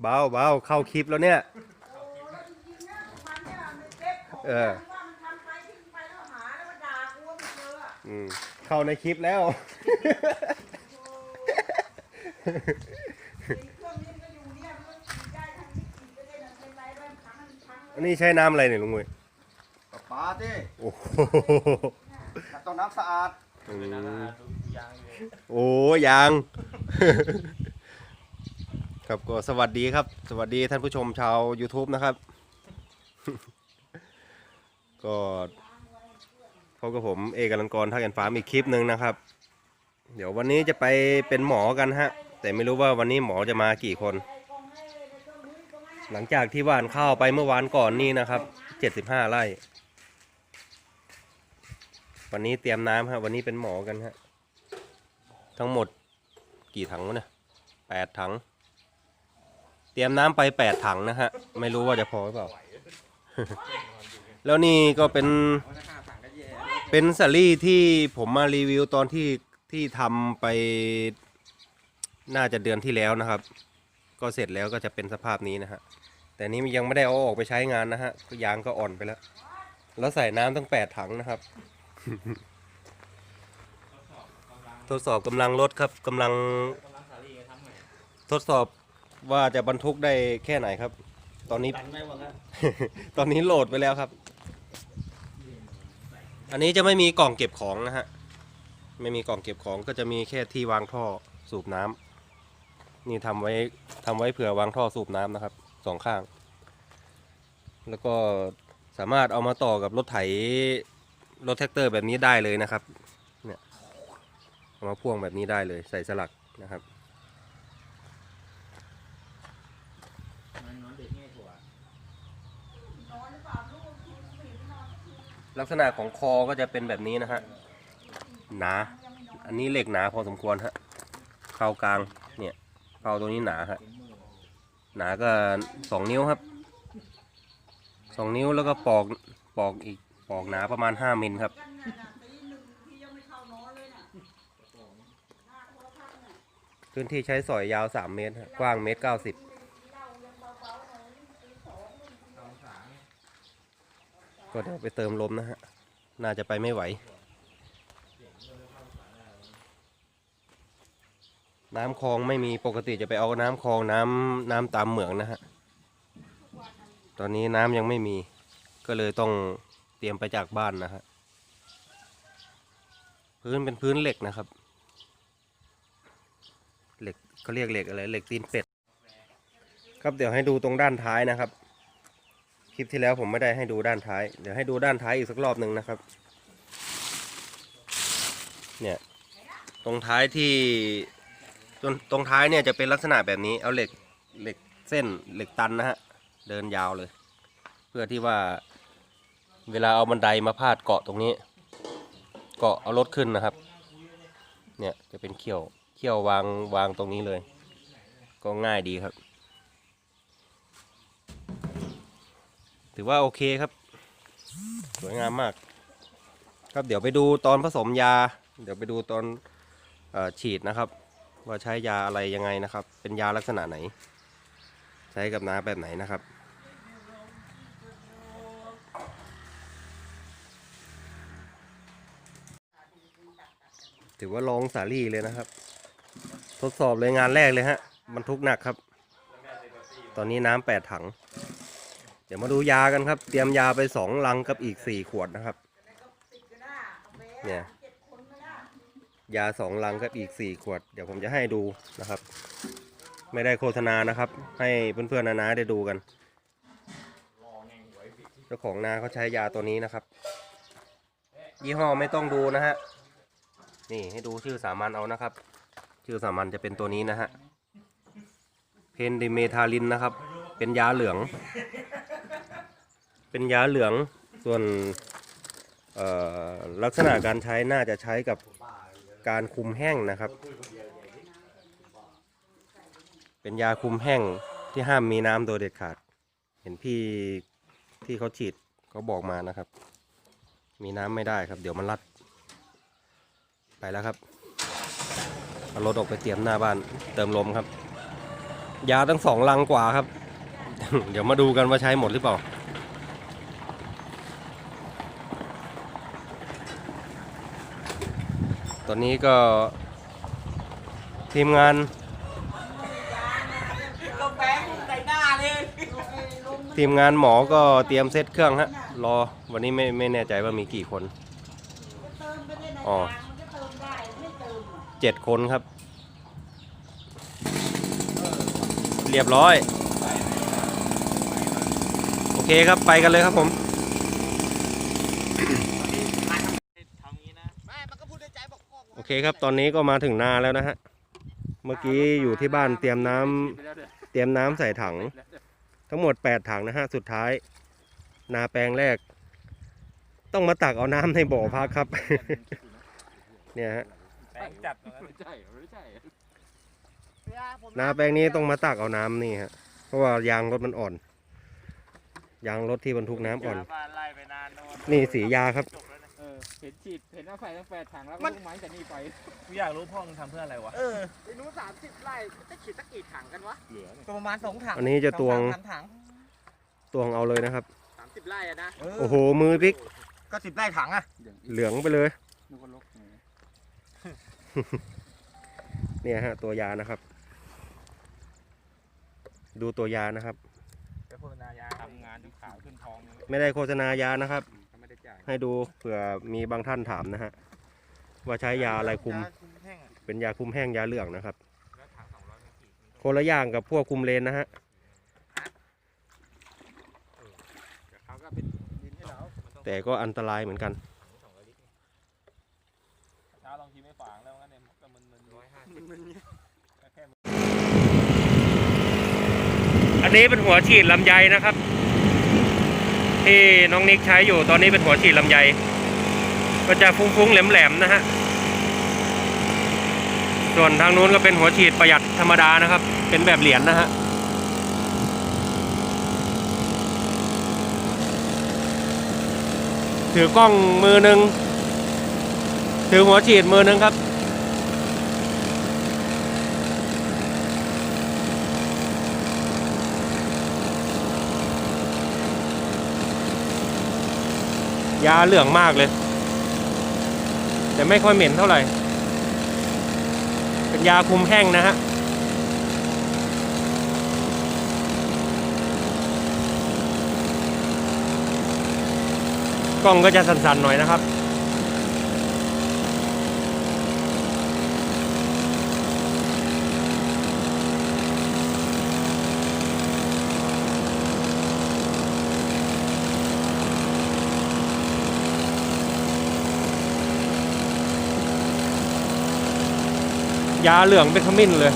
เบาเบาเข้าคลิปแล้วเนี่ย เออ อืมเข้าในคลิปแล้ว อันนี้ใช้น้ำอะไรเนี่ยลุงมวยกับปลาดิโอ้โหต้องน้ำสะอาด อืมโอ้ยัง ครับก็สวัสดีครับ สวัสดีท่านผู้ชมชาว YouTube นะครับ ก็พบกับผมเอกลังกรทักแอนฟ้ามีคลิปหนึ่งนะครับ เดี๋ยววันนี้จะไปเป็นหมอกันฮะ แต่ไม่รู้ว่าวันนี้หมอจะมากี่คน หลังจากที่หว่านข้าวไปเมื่อวานก่อนนี่นะครับเจ็ดสิบห้าไร่ วันนี้เตรียมน้ำฮะวันนี้เป็นหมอกันฮะทั้งหมดกี่ถังวะเนี่ยแปดถัง รียมน้ำไปแปดถังนะฮะ ไม่รู้ว่าจะพอหรือเปล่า แล้วนี่ก็เป็น เป็นสาลี่ที่ผมมารีวิวตอนที่ที่ทำไปน่าจะเดือนที่แล้วนะครับ ก็เสร็จแล้วก็จะเป็นสภาพนี้นะฮะ แต่นี้ยังไม่ได้เอาออกไปใช้งานนะฮะยางก็อ่อนไปแล้ว แล้วใส่น้ำตั้งแปดถังนะครับ ทดสอบกำลังรถครับกำลังทดสอบ ว่าจะบรรทุกได้แค่ไหนครับ ตอนนี้ตอนนี้โหลดไปแล้วครับ อันนี้จะไม่มีกล่องเก็บของนะฮะ ไม่มีกล่องเก็บของก็จะมีแค่ที่วางท่อสูบน้ำนี่ทำไว้ทำไว้เผื่อวางท่อสูบน้ำนะครับสองข้าง แล้วก็สามารถเอามาต่อกับรถไถรถแท็กเตอร์แบบนี้ได้เลยนะครับ เนี่ยเอามาพ่วงแบบนี้ได้เลยใส่สลักนะครับ ลักษณะของคอก็จะเป็นแบบนี้นะฮะหนา อันนี้เหล็กหนาพอสมควรฮะเข้ากลางเนี่ยเข้าตรงนี้หนาฮะหนาก็สองนิ้วครับสองนิ้วแล้วก็ปอกปอกอีกปอกหนาประมาณห้ามิลครับพื้นที่ใช้สอยยาวสามเมตร กว้างเมตรเก้าสิบ ก็เดี๋ยวไปเติมลมนะฮะ น่าจะไปไม่ไหว น้ำคลองไม่มีปกติจะไปเอาน้ำคลองน้ำน้ำตามเหมืองนะฮะ ตอนนี้น้ำยังไม่มี ก็เลยต้องเตรียมไปจากบ้านนะฮะ พื้นเป็นพื้นเหล็กนะครับ เหล็กเขาเรียกเหล็กอะไร เหล็กตีนเป็ด ครับเดี๋ยวให้ดูตรงด้านท้ายนะครับ ลิปที่แล้วผมไม่ได้ให้ดูด้านท้าย เดี๋ยวให้ดูด้านท้ายอีกสักรอบหนึ่งนะครับ เนี่ย ตรงท้ายที่ตรงตรงท้ายเนี่ยจะเป็นลักษณะแบบนี้ เอาเหล็กเหล็กเส้นเหล็กตันนะฮะ เดินยาวเลย เพื่อที่ว่าเวลาเอาบันไดมาพาดเกาะตรงนี้ เกาะเอารถขึ้นนะครับ เนี่ยจะเป็นเขี้ยวเขี้ยววางวางตรงนี้เลย ก็ง่ายดีครับ ถือว่าโอเคครับ สวยงามมาก ครับเดี๋ยวไปดูตอนผสมยา เดี๋ยวไปดูตอนอฉีดนะครับ ว่าใช้ยาอะไรยังไงนะครับ เป็นยาลักษณะไหน ใช้กับน้ำแบบไหนนะครับถือว่าลองสาลี่เลยนะครับ ทดสอบเลยงานแรกเลยฮะบรรทุกหนักครับ ตอนนี้น้ำแปดถัง เดี๋ยวมาดูยากันครับ เตรียมยาไปสองลังกับอีกสี่ขวดนะครับ เนี่ย ยาสองลังกับอีกสี่ขวด เดี๋ยวผมจะให้ดูนะครับ ไม่ได้โฆษณานะครับ ให้เพื่อนๆนานาได้ดูกัน เจ้าของนาเขาใช้ยาตัวนี้นะครับ ยี่ห้อไม่ต้องดูนะฮะ นี่ให้ดูชื่อสามัญเอานะครับ ชื่อสามัญจะเป็นตัวนี้นะฮะ เพนดิเมทาลินนะครับ เป็นยาเหลือง เป็นยาเหลืองส่วนลักษณะการใช้น่าจะใช้กับการคุมแห้งนะครับ เป็นยาคุมแห้งที่ห้ามมีน้ำโดยเด็ดขาด เห็นพี่ที่เขาฉีดเขาบอกมานะครับ มีน้ำไม่ได้ครับ เดี๋ยวมันรัด ไปแล้วครับเอารถออกไปเตรียมหน้าบ้านเติมลมครับ ยาตั้งสองลังกว่าครับ เดี๋ยวมาดูกันว่าใช้หมดหรือเปล่า ตอนนี้ก็ทีมงานกาแฟมึงใส่หน้าเลยทีมงานหมอก็เตรียมเซตเครื่องฮะ รอวันนี้ไม่ไม่แน่ใจว่ามีกี่คนเติมไปได้ในอ๋อทางมันก็เติมได้ไม่เติมอะเจ็ดคนครับ เรียบร้อย โอเคครับไปกันเลยครับผม ทำงี้นะ โอ เคครับ ตอนนี้ก็มาถึงนาแล้วนะฮะ เมื่อกี้อยู่ที่บ้านเตรียมน้ำเตรียมน้ำใส่ถัง ทั้งหมด 8 ถังนะฮะ สุดท้าย นาแปลงแรก ต้องมาตักเอาน้ำในบ่อพักครับ เนี่ยฮะ แป้งจัดไม่ใช่ไม่ใช่นาแปลงนี้ต้องมาตักเอาน้ำนี่ฮะ เพราะว่ายางรถมันอ่อน ยางรถที่บรรทุกน้ำอ่อน บ้านไล่ไปนานโนี่สียาครับ จบแล้ว เออเห็นฉีดเห็นว่าใส่ตั้งแปดถังแล้วมัก็นลูกไม้จากนี่ไปกูอยากรู้พ่อมึงทำเพื่ออะไรวะ เออไอ้นู้นสามสิบไร่จะฉีดสักกี่ถังกันวะก็ประมาณสองถังอันนี้จะตวง สอสามถังตวงเอาเลยนะครับ สามสิบไร่อะนะโอ้โหมือพลิกก็สิบไร่ถังอะเหลืองไปเลย นึกว่าลกเนี่ยฮะ ตัวยานะครับ ดูตัวยานะครับจะโฆษณายาทำงานจนขาวขึ้นทองเลยไม่ได้โฆษณายานะครับก็ไม่ได้จ่าย ให้ดูเผื่อมีบางท่านถามนะฮะว่าใช้ยาอะไรคุมเป็นยาคุมแห้งยาเหลืองนะครับคนละอย่างกับพวกคุมเลนนะฮะแต่ก็อันตรายเหมือนกันอันนี้เป็นหัวฉีดลำไยนะครับ ที่น้องนิกใช้อยู่ตอนนี้เป็นหัวฉีดลำไย ก็จะฟุ้งๆแหลมๆนะฮะ ส่วนทางนู้นก็เป็นหัวฉีดประหยัดธรรมดานะครับ เป็นแบบเหรียญนะฮะถือกล้องมือหนึ่งถือหัวฉีดมือหนึ่งครับ ยาเหลืองมากเลย แต่ไม่ค่อยเหม็นเท่าไหร่ เป็นยาคุมแห้งนะฮะกล้องก็จะสั่นๆหน่อยนะครับ ยาเหลืองเป็นขมิ้นเลย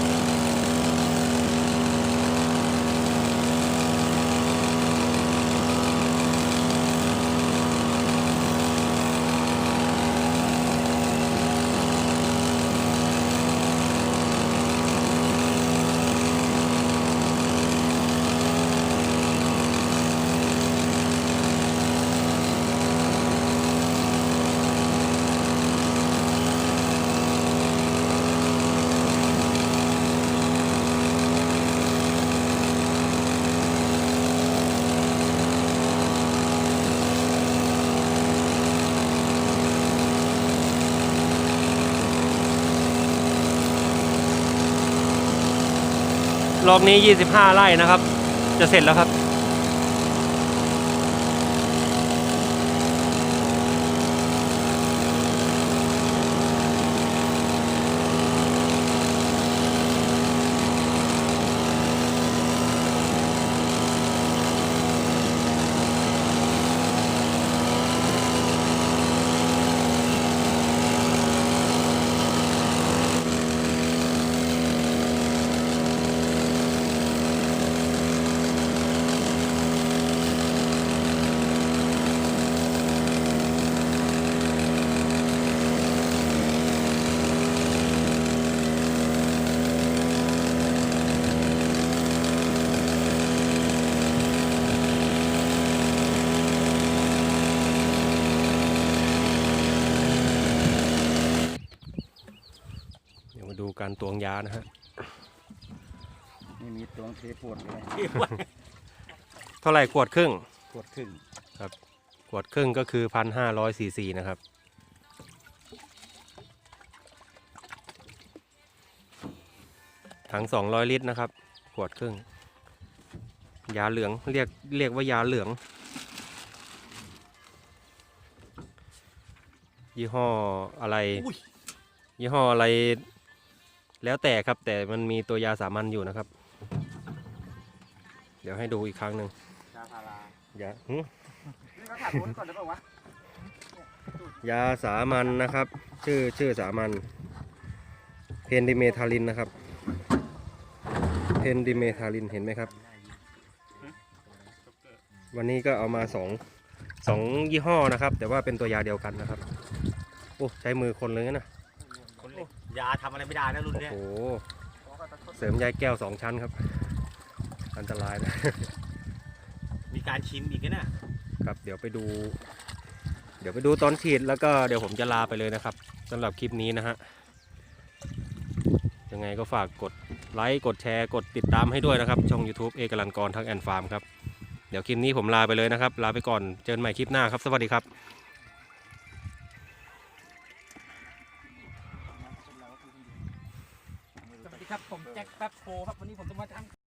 รอบนี้ 25 ไร่นะครับ จะเสร็จแล้วครับ การตวงยานะฮะนี่มีตัวเทปวดเลยเท่าไหร่ขวดครึ่งปวดขึ้นขวดครึ่งก็คือพันห้าร้อยซีซีนะครับ ถังสองร้อยลิตรนะครับขวดครึ่ง ยาเหลืองเรียกเรียกว่ายาเหลือง ยี่ห้ออะไร ยี่ห้ออะไร แล้วแต่ครับแต่มันมีตัวยาสามัญอยู่นะครับ เดี๋ยวให้ดูอีกครั้งหนึ่งยาพารายาหึนี่เขาถามผลก่อนได้ป่าวะยาสามัญนะครับ ชื่อชื่อสามัญเพนดิเมทาลินนะครับเพนดิเมทาลินเห็นไหมครับ วันนี้ก็เอามาสองสองยี่ห้อนะครับ แต่ว่าเป็นตัวยาเดียวกันนะครับโอ้ใช้มือคนเลยนะคนเล็ก ยาทำอะไรไม่ได้นะรุ่นโอ้เนี้ยโห เสริมยายแก้วสองชั้นครับ อันตรายนะ มีการชิมอีกนะ ครับเดี๋ยวไปดู เดี๋ยวไปดูตอนฉีดแล้วก็เดี๋ยวผมจะลาไปเลยนะครับสำหรับคลิปนี้นะฮะยังไงก็ฝากกดไลค์กดแชร์กดติดตามให้ด้วยนะครับ ช่อง YouTube เอกลันกรทั้งแอนฟาร์มครับ เดี๋ยวคลิปนี้ผมลาไปเลยนะครับ ลาไปก่อนเจอกันใหม่คลิปหน้าครับ สวัสดีครับ ครับผมแจ็คแป๊บโฟครับวันนี้ผมจะมาทำ